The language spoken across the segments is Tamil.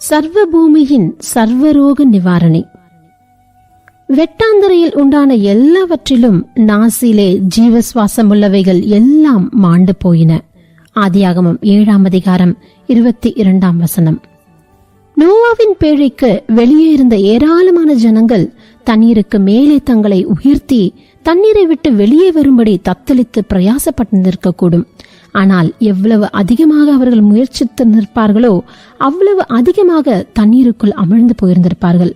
சர்வ பூமியின் சர்வரோக நிவாரணி. வெட்டாந்தரையில் உண்டான எல்லாவற்றிலும் நாசிலே ஜீவசுவாசம் உள்ளவைகள் எல்லாம் மாண்டு போயின. ஆதியாகமம் ஏழாம் அதிகாரம் இருபத்தி இரண்டாம் வசனம். நோவாவின் பேழைக்கு வெளியே இருந்த ஏராளமான ஜனங்கள் தண்ணீருக்கு மேலே தங்களை உயர்த்தி தண்ணீரை விட்டு வெளியே வரும்படி தத்தளித்து பிரயாசப்பட்டு நிற்கக்கூடும். ஆனால் எவ்வளவு அதிகமாக அவர்கள் முயற்சித்து நிற்பார்களோ அவ்வளவு அதிகமாக தண்ணீருக்குள் அமிழ்ந்து போயிருந்திருப்பார்கள்.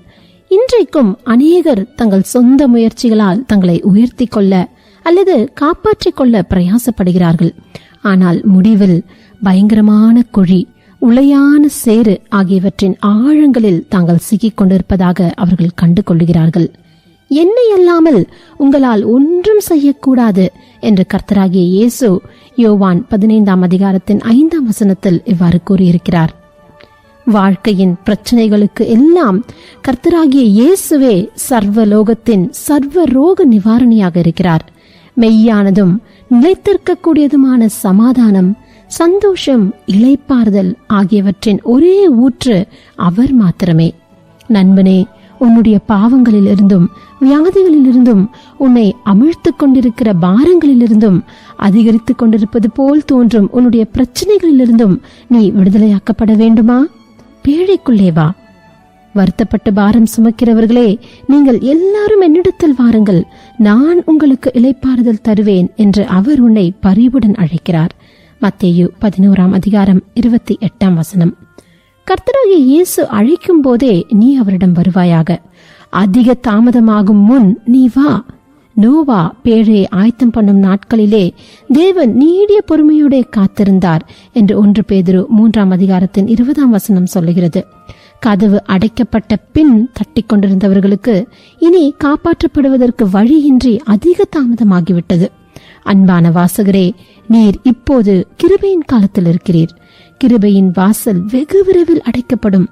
இன்றைக்கும் அநேகர் தங்கள் சொந்த முயற்சிகளால் தங்களை உயர்த்தி கொள்ள அல்லது காப்பாற்றிக் கொள்ள பிரயாசப்படுகிறார்கள். ஆனால் முடிவில் பயங்கரமான குழி உளையான சேறு ஆகியவற்றின் ஆழங்களில் தாங்கள் சிக்கிக் கொண்டிருப்பதாக அவர்கள் கண்டு கொள்ளுகிறார்கள் என்னை அல்லாமல் உங்களால் ஒன்றும் செய்யக்கூடாது என்று கர்த்தராகிய இயேசு யோவான் பதினைந்தாம் அதிகாரத்தின் ஐந்தாம் வசனத்தில் இவ்வாறு கூறியிருக்கிறார். வாழ்க்கையின் பிரச்சனைகளுக்கு எல்லாம் கர்த்தராகிய இயேசுவே சர்வ லோகத்தின் சர்வ ரோக நிவாரணியாக இருக்கிறார். மெய்யானதும் நிலைத்திருக்கக்கூடியதுமான சமாதானம் சந்தோஷம் இலைப்பாறுதல் ஆகியவற்றின் ஒரே ஊற்று அவர் மாத்திரமே. நண்பனே உன்னுடைய பாவங்களிலிருந்தும் வியாதிகளிலிருந்தும் உன்னை அமிழ்த்துக் கொண்டிருக்கிற பாரங்களிலிருந்தும் அதிகரித்துக் கொண்டிருப்பது போல் தோன்றும் உன்னுடைய பிரச்சனைகளிலிருந்தும் நீ விடுதலையாக்கப்பட வேண்டுமா? பேழைக்குள்ளே வா. வருத்தப்பட்டு பாரம் சுமக்கிறவர்களே நீங்கள் எல்லாரும் என்னிடத்தில் வாருங்கள். நான் உங்களுக்கு இளைப்பாறுதல் தருவேன் என்று அவர் உன்னை பரிவுடன் அழைக்கிறார். மத்தேயு பதினோராம் அதிகாரம் இருபத்தி எட்டாம் வசனம். கர்த்தராகிய இயேசு அழைக்கும் போதே நீ அவரிடம் வருவாயாக. அதிக தாமதமாகும் முன் நீ வா. நோவா பேழை ஆயத்தம் பண்ணும் நாட்களிலே தேவன் நீடிய பொறுமையோட காத்திருந்தார் என்று ஒன்று பேதிரு மூன்றாம் அதிகாரத்தின் இருபதாம் வசனம் சொல்லுகிறது. கதவு அடைக்கப்பட்ட பின் தட்டி கொண்டிருந்தவர்களுக்கு இனி காப்பாற்றப்படுவதற்கு வழியின்றி அதிக தாமதமாகிவிட்டது. அன்பான வாசகரே நீர் இப்போது கிருபையின் காலத்தில் இருக்கிறீர். கிருபையின் வாசல் வெகு விரைவில் அடைக்கப்படும்.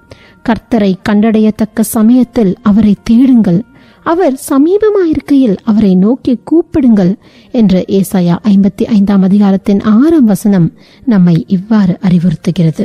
கர்த்தரை கண்டடையத்தக்க சமயத்தில் அவரை தேடுங்கள். அவர் சமீபமாயிருக்கையில் அவரை நோக்கி கூப்பிடுங்கள் என்ற ஏசாயா ஐம்பத்தி ஐந்தாம் அதிகாரத்தின் ஆறாம் வசனம் நம்மை இவ்வாறு அறிவுறுத்துகிறது.